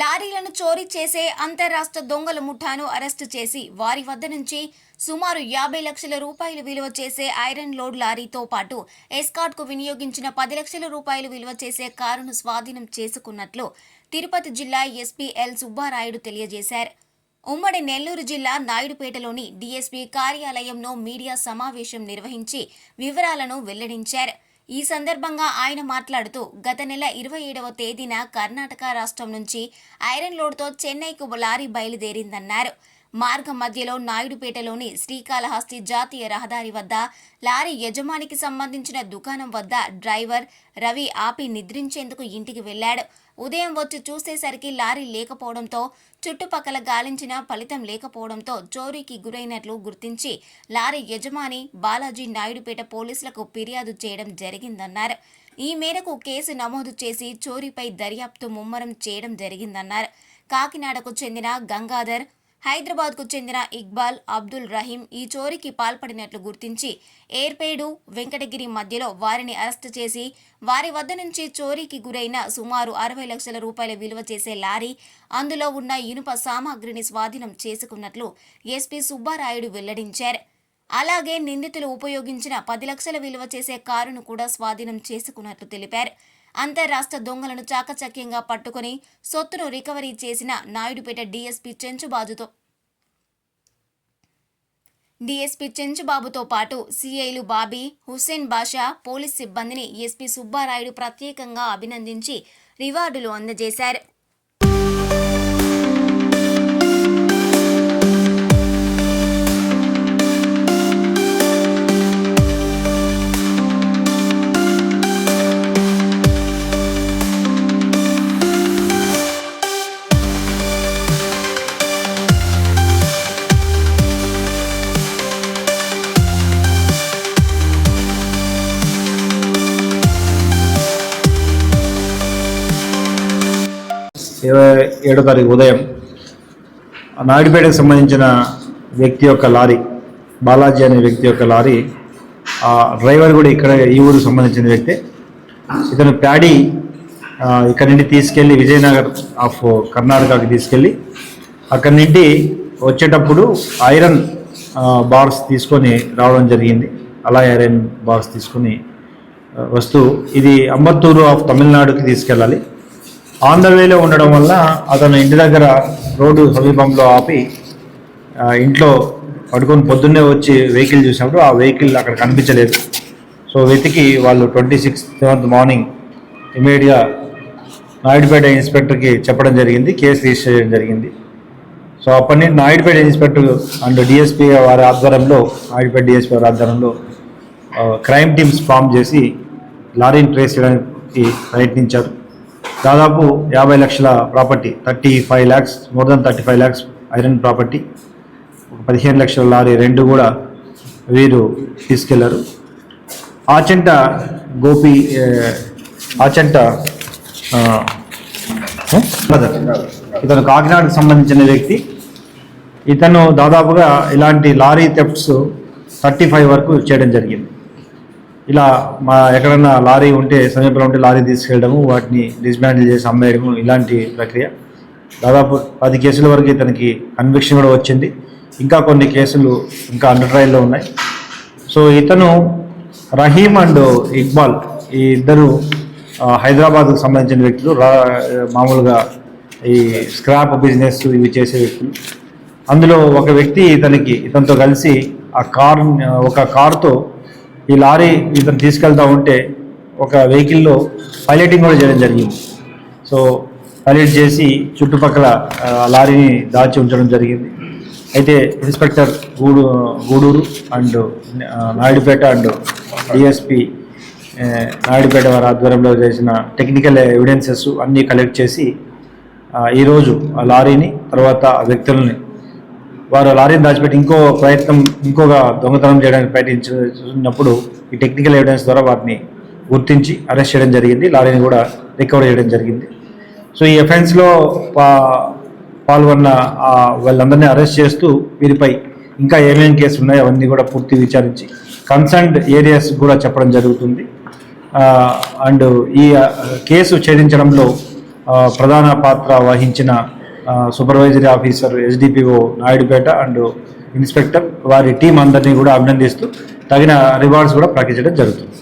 లారీలను చోరీ చేసే అంతర్రాష్ట్ర దొంగల ముఠాను అరెస్టు చేసి వారి వద్ద నుంచి సుమారు యాభై లక్షల రూపాయలు విలువ చేసే ఐరన్ లోడ్ లారీతో పాటు ఎస్కాట్కు వినియోగించిన పది లక్షల రూపాయలు విలువ చేసే కారును స్వాధీనం చేసుకున్నట్లు తిరుపతి జిల్లా ఎస్పీ ఎల్ సుబ్బారాయుడు తెలియజేశారు. ఉమ్మడి నెల్లూరు జిల్లా నాయుడుపేటలోని డీఎస్పీ కార్యాలయంలో మీడియా సమావేశం నిర్వహించి వివరాలను వెల్లడించారు. ఈ సందర్భంగా ఆయన మాట్లాడుతూ గత నెల ఇరవై ఏడవ తేదీన కర్ణాటక రాష్ట్రం నుంచి ఐరన్ లోడ్తో చెన్నైకు లారీ బయలుదేరిందన్నారు. మార్గం మధ్యలో నాయుడుపేటలోని శ్రీకాళహస్తి జాతీయ రహదారి వద్ద లారీ యజమానికి సంబంధించిన దుకాణం వద్ద డ్రైవర్ రవి ఆపి నిద్రించేందుకు ఇంటికి వెళ్ళాడు ఉదయం వచ్చి చూసేసరికి లారీ లేకపోవడంతో చుట్టుపక్కల గాలించిన ఫలితం లేకపోవడంతో చోరీకి గురైనట్లు గుర్తించి లారీ యజమాని బాలాజీ నాయుడుపేట పోలీసులకు ఫిర్యాదు చేయడం జరిగిందన్నారు. ఈ మేరకు కేసు నమోదు చేసి చోరీపై దర్యాప్తు ముమ్మరం చేయడం జరిగిందన్నారు. కాకినాడకు చెందిన గంగాధర్ హైదరాబాద్కు చెందిన ఇక్బాల్ అబ్దుల్ రహీం ఈ చోరీకి పాల్పడినట్లు గుర్తించి ఏర్పేడు వెంకటగిరి మధ్యలో వారిని అరెస్టు చేసి వారి వద్ద నుంచి చోరీకి గురైన సుమారు అరవై లక్షల రూపాయల విలువ చేసే లారీ అందులో ఉన్న ఇనుప సామాగ్రిని స్వాధీనం చేసుకున్నట్లు ఎస్పీ సుబ్బారాయుడు వెల్లడించారు. అలాగే నిందితులు ఉపయోగించిన పది లక్షల విలువ చేసే కారును కూడా స్వాధీనం చేసుకున్నట్లు తెలిపారు. అంతర్రాష్ట్ర దొంగలను చాకచక్యంగా పట్టుకుని సొత్తును రికవరీ చేసిన నాయుడుపేట డీఎస్పీ చెంచుబాజుతో డీఎస్పీ చెంచుబాబుతో పాటు సీఐలు బాబీ హుస్సేన్ బాషా పోలీస్ సిబ్బందిని ఎస్పీ సుబ్బారాయుడు ప్రత్యేకంగా అభినందించి రివార్డులు అందజేశారు. ఇరవై ఏడో తారీఖు ఉదయం నాయుడుపేటకు సంబంధించిన వ్యక్తి యొక్క లారీ బాలాజీ అనే వ్యక్తి యొక్క లారీ ఆ డ్రైవర్ కూడా ఇక్కడ ఈ ఊరికి సంబంధించిన వ్యక్తి. ఇతను ప్యాడీ ఇక్కడ నుండి తీసుకెళ్ళి విజయనగర్ ఆఫ్ కర్ణాటకకి తీసుకెళ్ళి అక్కడి నుండి వచ్చేటప్పుడు ఐరన్ బార్స్ తీసుకొని రావడం జరిగింది. అలా ఐరన్ బార్స్ తీసుకొని వస్తూ ఇది అంబత్తూరు ఆఫ్ తమిళనాడుకి తీసుకెళ్ళాలి. ఆన్ ద వేలో ఉండడం వల్ల అతను ఇంటి దగ్గర రోడ్డు సమీపంలో ఆపి ఇంట్లో పడుకొని పొద్దున్నే వచ్చి వెహికల్ చూసినప్పుడు ఆ వెహికల్ అక్కడ కనిపించలేదు. సో వెతికి వాళ్ళు ట్వంటీ సిక్స్ సెవెంత్ మార్నింగ్ ఇమీడియట్గా నాయుడుపేట ఇన్స్పెక్టర్కి చెప్పడం జరిగింది కేసు రిజిస్టర్ చేయడం జరిగింది. సో అప్పటి నుండి నాయుడుపేట ఇన్స్పెక్టర్ అండ్ డిఎస్పీ వారి ఆధ్వర్యంలో నాయుడుపేట డిఎస్పీ వారి ఆధ్వర్యంలో క్రైమ్ టీమ్స్ ఫామ్ చేసి లారీని ట్రేస్ చేయడానికి ప్రయత్నించారు. దాదాపు యాభై లక్షల property thirty five lakhs more than thirty five lakhs iron property. ఒక పదిహేను లక్షల లారీ రెండు కూడా వీరు తీసుకెళ్ళారు. ఆచంట గోపి ఆచంట బ్రదర్. ఇతను కాకినాడకు సంబంధించిన వ్యక్తి. ఇతను దాదాపుగా ఇలాంటి లారీ థెఫ్ట్స్ థర్టీ ఫైవ్ వరకు చేయడం జరిగింది. ఇలా మా ఎక్కడన్నా లారీ ఉంటే సమీపంలో ఉంటే లారీ తీసుకెళ్ళడము వాటిని డిస్మాండిల్ చేసి అమ్మేయడము ఇలాంటి ప్రక్రియ. దాదాపు పది కేసుల వరకు ఇతనికి కన్విక్షన్ కూడా వచ్చింది. ఇంకా కొన్ని కేసులు ఇంకా అండర్ ట్రయల్లో ఉన్నాయి. సో ఇతను రహీం అండ్ ఇక్బాల్ ఈ ఇద్దరు హైదరాబాద్కు సంబంధించిన వ్యక్తులు రా మామూలుగా ఈ స్క్రాప్ బిజినెస్ ఇవి చేసే వ్యక్తులు. అందులో ఒక వ్యక్తి ఇతనికి ఇతనితో కలిసి ఆ కార్ ఒక కారుతో ఈ లారీ ఇతను తీసుకెళ్తా ఉంటే ఒక వెహికల్లో పైలటింగ్ కూడా చేయడం జరిగింది. సో పైలట్ చేసి చుట్టుపక్కల లారీని దాచి ఉంచడం జరిగింది. అయితే ఇన్స్పెక్టర్ గూడు Gudur and Naidupeta and DSP Naidupeta వారి ఆధ్వర్యంలో చేసిన టెక్నికల్ ఎవిడెన్సెస్ అన్నీ కలెక్ట్ చేసి ఈరోజు ఆ లారీని తర్వాత ఆ వ్యక్తులని వారు లారీని దాచిపెట్టి ఇంకో ప్రయత్నం ఇంకొక దొంగతనం చేయడానికి ప్రయత్నించినప్పుడు ఈ టెక్నికల్ ఎవిడెన్స్ ద్వారా వాటిని గుర్తించి అరెస్ట్ చేయడం జరిగింది. లారీని కూడా రికవర్ చేయడం జరిగింది. సో ఈ ఎఫెన్స్లో పా పాల్గొన్న వాళ్ళందరినీ అరెస్ట్ చేస్తూ వీరిపై ఇంకా ఏమేమి కేసులు ఉన్నాయో అవన్నీ కూడా పూర్తి విచారించి కన్సర్న్డ్ ఏరియాస్ కూడా చెప్పడం జరుగుతుంది. అండ్ ఈ కేసు ఛేదించడంలో ప్రధాన పాత్ర వహించిన supervisory officer SDPO Naidupeta and inspector వారి టీం అందరినీ కూడా అభినందిస్తూ తగిన రివార్డ్స్ కూడా ప్రకటించడం జరుగుతుంది.